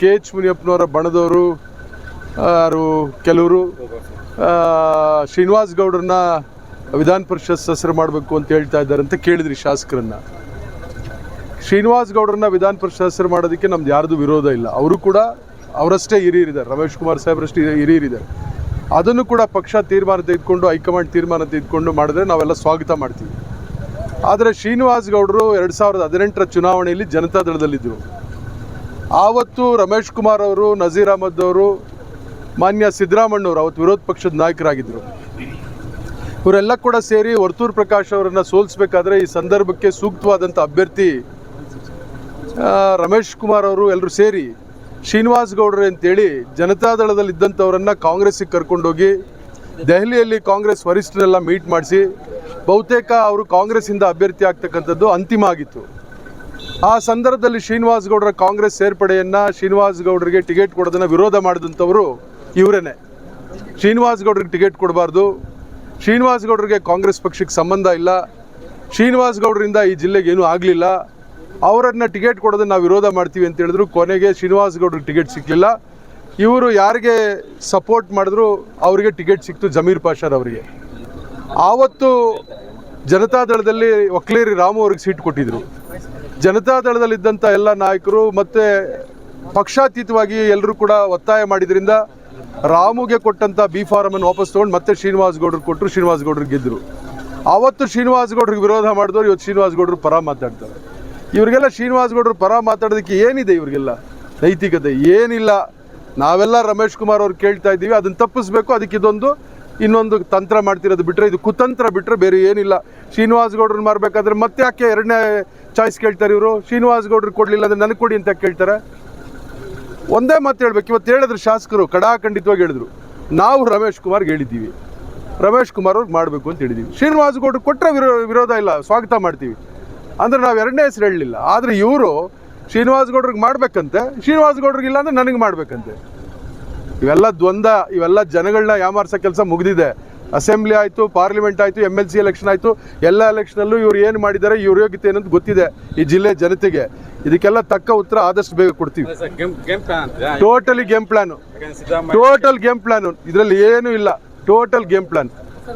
K H ಮುನಿಯಪ್ಪನವರ ಬಣದವರು ಯಾರು ಕೆಲವರು ಶ್ರೀನಿವಾಸ್ ಗೌಡರನ್ನ ವಿಧಾನ ಪರಿಷತ್ ಸದಸ್ಯರು ಮಾಡಬೇಕು ಅಂತ ಹೇಳ್ತಾ ಇದ್ದಾರೆ ಅಂತ ಕೇಳಿದ್ರಿ ಶಾಸಕರನ್ನ. ಶ್ರೀನಿವಾಸ್ ಗೌಡರನ್ನ ವಿಧಾನ ಪರಿಷತ್ ಸದಸ್ಯರು ಮಾಡೋದಕ್ಕೆ ನಮ್ದು ಯಾರ್ದು ವಿರೋಧ ಇಲ್ಲ. ಅವರು ಕೂಡ ಅವರಷ್ಟೇ ಹಿರಿಯರಿದ್ದಾರೆ. ರಮೇಶ್ ಕುಮಾರ್ ಸಾಹೇಬ್ರಷ್ಟೇ ಹಿರಿಯರಿದ್ದಾರೆ. ಅದನ್ನು ಕೂಡ ಪಕ್ಷ ತೀರ್ಮಾನ ತೆಗೆದುಕೊಂಡು, ಹೈಕಮಾಂಡ್ ತೀರ್ಮಾನ ತೆಗೆದುಕೊಂಡು ಮಾಡಿದ್ರೆ ನಾವೆಲ್ಲ ಸ್ವಾಗತ ಮಾಡ್ತೀವಿ. ಆದರೆ ಶ್ರೀನಿವಾಸ್ ಗೌಡರು ಎರಡು ಸಾವಿರದ ಹದಿನೆಂಟರ ಚುನಾವಣೆಯಲ್ಲಿ ಜನತಾದಳದಲ್ಲಿದ್ದರು ಆವತ್ತು ರಮೇಶ್ ಕುಮಾರ್ ಅವರು, ನಜೀರ್ ಅಹಮದ್ ಅವರು, ಮಾನ್ಯ ಸಿದ್ದರಾಮಣ್ಣವರು ಅವತ್ತು ವಿರೋಧ ಪಕ್ಷದ ನಾಯಕರಾಗಿದ್ದರು ಇವರೆಲ್ಲ ಕೂಡ ಸೇರಿ ವರ್ತೂರ್ ಪ್ರಕಾಶ್ ಅವರನ್ನು ಸೋಲಿಸಬೇಕಾದ್ರೆ ಈ ಸಂದರ್ಭಕ್ಕೆ ಸೂಕ್ತವಾದಂಥ ಅಭ್ಯರ್ಥಿ ರಮೇಶ್ ಕುಮಾರ್ ಅವರು ಎಲ್ಲರೂ ಸೇರಿ ಶ್ರೀನಿವಾಸ್ ಗೌಡ್ರು ಅಂತೇಳಿ ಜನತಾದಳದಲ್ಲಿ ಇದ್ದಂಥವರನ್ನು ಕಾಂಗ್ರೆಸ್ಸಿಗೆ ಕರ್ಕೊಂಡೋಗಿ ದೆಹಲಿಯಲ್ಲಿ ಕಾಂಗ್ರೆಸ್ ವರಿಷ್ಠರೆಲ್ಲ ಮೀಟ್ ಮಾಡಿಸಿ ಬಹುತೇಕ ಅವರು ಕಾಂಗ್ರೆಸ್ಸಿಂದ ಅಭ್ಯರ್ಥಿ ಆಗ್ತಕ್ಕಂಥದ್ದು ಅಂತಿಮ ಆಗಿತ್ತು. ಆ ಸಂದರ್ಭದಲ್ಲಿ ಶ್ರೀನಿವಾಸ್ ಗೌಡರ ಕಾಂಗ್ರೆಸ್ ಸೇರ್ಪಡೆಯನ್ನು ಶ್ರೀನಿವಾಸ್ ಗೌಡರಿಗೆ ಟಿಕೆಟ್ ಕೊಡೋದನ್ನು ವಿರೋಧ ಮಾಡಿದಂಥವರು ಇವರೇನೆ. ಶ್ರೀನಿವಾಸ್ ಗೌಡರಿಗೆ ಟಿಕೆಟ್ ಕೊಡಬಾರ್ದು. ಶ್ರೀನಿವಾಸ್ ಗೌಡರಿಗೆ ಕಾಂಗ್ರೆಸ್ ಪಕ್ಷಕ್ಕೆ ಸಂಬಂಧ ಇಲ್ಲ. ಶ್ರೀನಿವಾಸ್ ಗೌಡರಿಂದ ಈ ಜಿಲ್ಲೆಗೆ ಏನೂ ಆಗಲಿಲ್ಲ. ಅವರನ್ನು ಟಿಕೆಟ್ ಕೊಡೋದನ್ನು ನಾವು ವಿರೋಧ ಮಾಡ್ತೀವಿ ಅಂತ ಹೇಳಿದ್ರು. ಕೊನೆಗೆ ಶ್ರೀನಿವಾಸ್ ಗೌಡ್ರಿಗೆ ಟಿಕೆಟ್ ಸಿಕ್ಕಲಿಲ್ಲ ಇವರು ಯಾರಿಗೆ ಸಪೋರ್ಟ್ ಮಾಡಿದ್ರು ಅವರಿಗೆ ಟಿಕೆಟ್ ಸಿಕ್ತು ಜಮೀರ್ ಪಾಷಾರ್ ಅವರಿಗೆ. ಆವತ್ತು ಜನತಾದಳದಲ್ಲಿ ಒಕ್ಲೇರಿ ರಾಮು ಅವ್ರಿಗೆ ಸೀಟ್ ಕೊಟ್ಟಿದ್ರು. ಜನತಾದಳದಲ್ಲಿದ್ದಂಥ ಎಲ್ಲ ನಾಯಕರು ಮತ್ತು ಪಕ್ಷಾತೀತವಾಗಿ ಎಲ್ಲರೂ ಕೂಡ ಒತ್ತಾಯ ಮಾಡಿದ್ರಿಂದ ರಾಮುಗೆ ಕೊಟ್ಟಂಥ ಬಿ ಫಾರಮನ್ನು ವಾಪಸ್ ತೊಗೊಂಡು ಮತ್ತೆ ಶ್ರೀನಿವಾಸ್ ಗೌಡರು ಕೊಟ್ಟರು ಶ್ರೀನಿವಾಸ್ ಗೌಡರು ಗೆದ್ದರು ಆವತ್ತು ಶ್ರೀನಿವಾಸ್ ಗೌಡ್ರಿಗೆ ವಿರೋಧ ಮಾಡಿದವರು, ಇವತ್ತು ಶ್ರೀನಿವಾಸ್ ಗೌಡ್ರು ಪರ ಮಾತಾಡ್ತಾರೆ. ಇವರಿಗೆಲ್ಲ ಶ್ರೀನಿವಾಸ್ ಗೌಡರು ಪರ ಮಾತಾಡೋದಕ್ಕೆ ಏನಿದೆ ಇವರಿಗೆಲ್ಲ? ನೈತಿಕತೆ ಏನಿಲ್ಲ. ನಾವೆಲ್ಲ ರಮೇಶ್ ಕುಮಾರ್ ಅವ್ರು ಕೇಳ್ತಾ ಇದ್ದೀವಿ, ಅದನ್ನು ತಪ್ಪಿಸ್ಬೇಕು, ಅದಕ್ಕೆ ಇದೊಂದು, ಇನ್ನೊಂದು ತಂತ್ರ ಮಾಡ್ತಿರೋದು ಬಿಟ್ಟರೆ ಇದು ಕುತಂತ್ರ ಬಿಟ್ಟರೆ ಬೇರೆ ಏನಿಲ್ಲ. ಶ್ರೀನಿವಾಸ್ ಗೌಡ್ರನ್ನ ಮಾರಬೇಕಾದ್ರೆ ಮತ್ತೆ ಯಾಕೆ ಎರಡನೇ ಚಾಯ್ಸ್ ಕೇಳ್ತಾರೆ ಇವರು? ಶ್ರೀನಿವಾಸ್ ಗೌಡ್ರಿಗೆ ಕೊಡಲಿಲ್ಲ ಅಂದ್ರೆ ನನಗೆ ಕೊಡಿ ಅಂತ ಕೇಳ್ತಾರೆ? ಒಂದೇ ಮಾತು ಹೇಳ್ಬೇಕು. ಇವತ್ತು ಹೇಳಿದ್ರು ಶಾಸಕರು ಕಡಾಖಂಡಿತವಾಗಿ ಹೇಳಿದ್ರು. ನಾವು ರಮೇಶ್ ಕುಮಾರ್ಗೆ ಹೇಳಿದ್ದೀವಿ. ರಮೇಶ್ ಕುಮಾರ್ ಅವ್ರಿಗೆ ಮಾಡಬೇಕು ಅಂತ ಹೇಳಿದ್ದೀವಿ. ಶ್ರೀನಿವಾಸ್ ಗೌಡ್ರು ಕೊಟ್ಟರೆ ವಿರೋ ವಿರೋಧ ಇಲ್ಲ, ಸ್ವಾಗತ ಮಾಡ್ತೀವಿ. ಅಂದರೆ ನಾವು ಎರಡನೇ ಹೆಸರು ಹೇಳಲಿಲ್ಲ. ಆದರೆ ಇವರು ಶ್ರೀನಿವಾಸ್ ಗೌಡ್ರಿಗೆ ಮಾಡಬೇಕಂತೆ. ಶ್ರೀನಿವಾಸ್ ಗೌಡ್ರಿಗೆ ಇಲ್ಲ ಅಂದರೆ ನನಗೆ ಮಾಡಬೇಕಂತೆ. ಇವೆಲ್ಲ ದ್ವಂದ್ವ, ಇವೆಲ್ಲ ಜನಗಳನ್ನ ಯಾಮಾರ್ಸೋ ಕೆಲಸ ಮುಗಿದಿದೆ. ಅಸೆಂಬ್ಲಿ ಆಯಿತು ಪಾರ್ಲಿಮೆಂಟ್ ಆಯಿತು ಎಂ ಎಲ್ ಸಿ ಎಲೆಕ್ಷನ್ ಆಯಿತು ಎಲ್ಲ ಎಲೆಕ್ಷನಲ್ಲೂ ಇವ್ರು ಏನು ಮಾಡಿದ್ದಾರೆ ಇವ್ರ ಯೋಗ್ಯತೆ ಏನಂತ ಗೊತ್ತಿದೆ ಈ ಜಿಲ್ಲೆ ಜನತೆಗೆ. ಇದಕ್ಕೆಲ್ಲ ತಕ್ಕ ಉತ್ತರ ಆದಷ್ಟು ಬೇಗ ಕೊಡ್ತೀವಿ. Totally game plan total game plan ಇದರಲ್ಲಿ ಏನೂ ಇಲ್ಲ. Total game plan